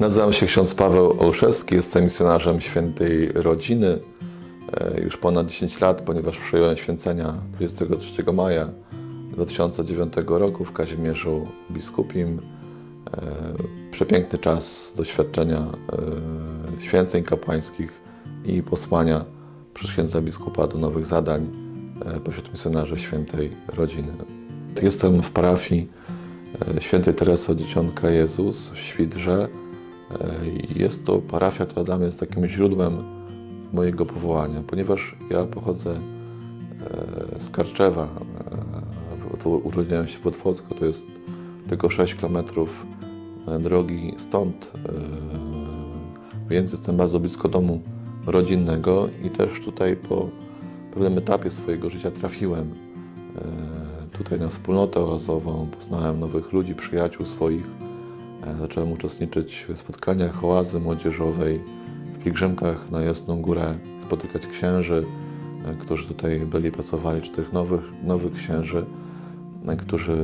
Nazywam się ksiądz Paweł Olszewski, jestem misjonarzem świętej rodziny e, już ponad 10 lat, ponieważ przyjąłem święcenia 23 maja 2009 roku w Kazimierzu Biskupim. E, Przepiękny czas doświadczenia e, święceń kapłańskich i posłania przez księdza biskupa do nowych zadań pośród misjonarzy świętej rodziny. Jestem w parafii świętej Teresy Dzieciątka Jezus w Świdrze. E, Jest to parafia, która dla mnie jest takim źródłem mojego powołania, ponieważ ja pochodzę e, z Karczewa. e, Urodziłem się w Otwocku, to jest tylko 6 kilometrów e, drogi stąd, więc jestem bardzo blisko domu rodzinnego i też tutaj po pewnym etapie swojego życia trafiłem tutaj na wspólnotę oazową, poznałem nowych ludzi, przyjaciół swoich. E, Zacząłem uczestniczyć w spotkaniach oazy młodzieżowej, w pielgrzymkach na Jasną Górę, spotykać księży, e, którzy tutaj byli, pracowali, czy tych nowych, nowych księży, e, którzy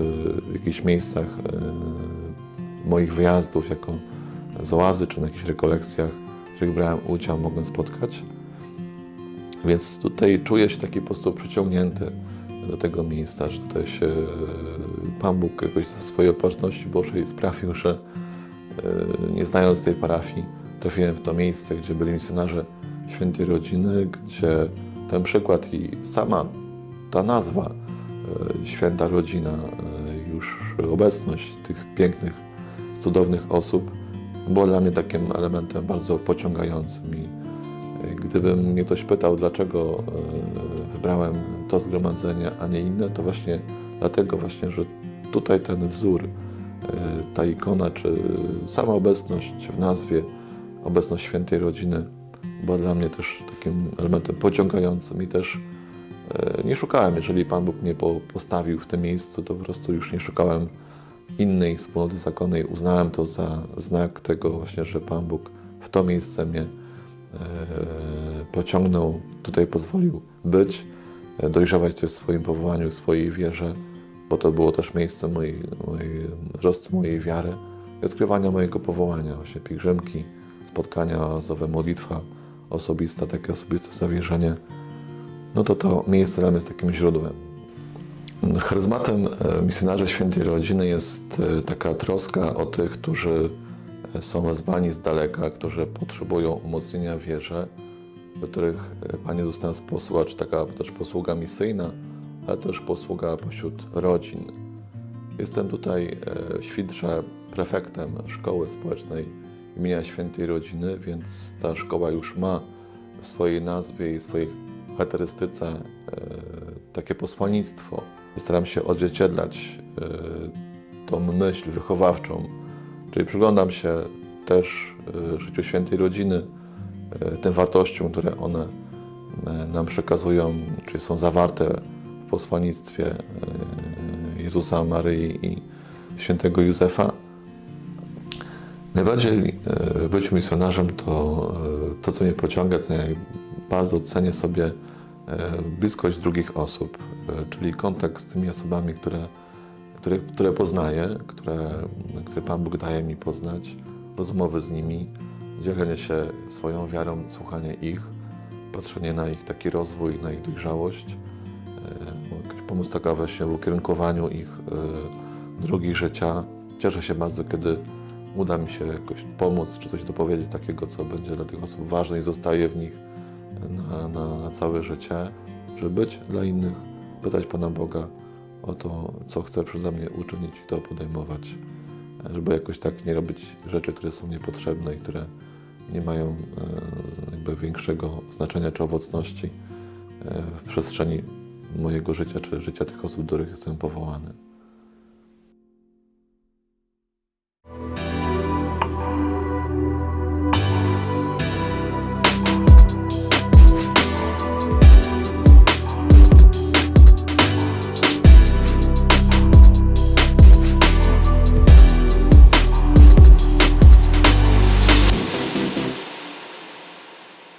w jakichś miejscach moich wyjazdów jako z oazy, czy na jakichś rekolekcjach, w których brałem udział, mogłem spotkać. Więc tutaj czuję się taki po prostu przyciągnięty do tego miejsca, że tutaj się Pan Bóg jakoś ze swojej opatrzności Bożej sprawił, że e, nie znając tej parafii, trafiłem w to miejsce, gdzie byli misjonarze świętej rodziny, gdzie ten przykład i sama ta nazwa e, święta rodzina, e, już obecność tych pięknych, cudownych osób była dla mnie takim elementem bardzo pociągającym i e, Gdyby mnie ktoś pytał, dlaczego wybrałem to zgromadzenie, a nie inne, to właśnie dlatego właśnie, że tutaj ten wzór, e, ta ikona, czy sama obecność w nazwie, obecność świętej rodziny była dla mnie też takim elementem pociągającym i też e, nie szukałem, jeżeli Pan Bóg mnie po- postawił w tym miejscu, to po prostu już nie szukałem innej wspólnoty zakonnej. Uznałem to za znak tego właśnie, że Pan Bóg w to miejsce mnie e, pociągnął, tutaj pozwolił być, dojrzewać też w swoim powołaniu, w swojej wierze, bo to było też miejsce mojej, mojej, wzrostu mojej wiary i odkrywania mojego powołania, właśnie pielgrzymki, spotkania oazowe, modlitwa osobista, takie osobiste zawierzenie. No to to miejsce dla mnie jest takim źródłem. Charyzmatem e, misjonarzy świętej rodziny jest e, taka troska o tych, którzy e, są wezwani z daleka, którzy potrzebują umocnienia wierze, do których e, Pan Jezus nas posła, czy taka też posługa misyjna, ale też posługa pośród rodzin. Jestem tutaj e, w Świdrze prefektem szkoły społecznej imienia Świętej Rodziny, więc ta szkoła już ma w swojej nazwie i swojej charakterystyce e, takie posłannictwo. Staram się odzwierciedlać e, tą myśl wychowawczą, czyli przyglądam się też życiu Świętej Rodziny, tym wartościom, które one nam przekazują, czyli są zawarte posłannictwie e, Jezusa, Maryi i świętego Józefa. Najbardziej e, w byciu misjonarzem to e, to, co mnie pociąga, to ja bardzo cenię sobie e, bliskość drugich osób, e, czyli kontakt z tymi osobami, które, które, które poznaję, które, które Pan Bóg daje mi poznać, rozmowy z nimi, dzielenie się swoją wiarą, słuchanie ich, patrzenie na ich taki rozwój, na ich dojrzałość, pomoc taka właśnie w ukierunkowaniu ich e, drogi życia. Cieszę się bardzo, kiedy uda mi się jakoś pomóc, czy coś dopowiedzieć takiego, co będzie dla tych osób ważne i zostaje w nich na, na, na całe życie, żeby być dla innych, pytać Pana Boga o to, co chce przeze mnie uczynić i to podejmować, żeby jakoś tak nie robić rzeczy, które są niepotrzebne i które nie mają e, jakby większego znaczenia czy owocności e, w przestrzeni mojego życia, czy życia tych osób, do których jestem powołany.